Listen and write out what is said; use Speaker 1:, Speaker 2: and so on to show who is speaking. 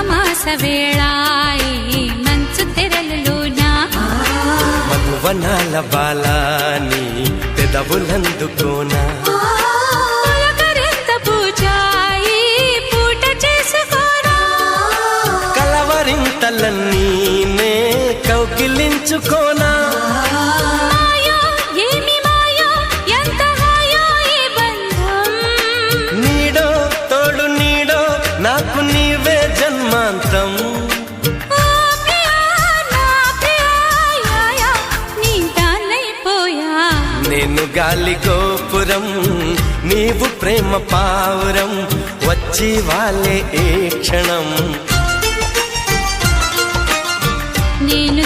Speaker 1: వేళ ఈ మంచు తెరలులోన
Speaker 2: మధువనాల బాలాని పెదవులందుకోనా కలవరింతలన్నీ నే కౌగిలించుకోనా నాకు నీవే జన్మాంతం.
Speaker 1: యా, నీ దానైపోయా
Speaker 2: నేను గాలి గోపురం నీవు ప్రేమ పావురం వచ్చి వాళ్ళే ఏ క్షణం.
Speaker 1: నేను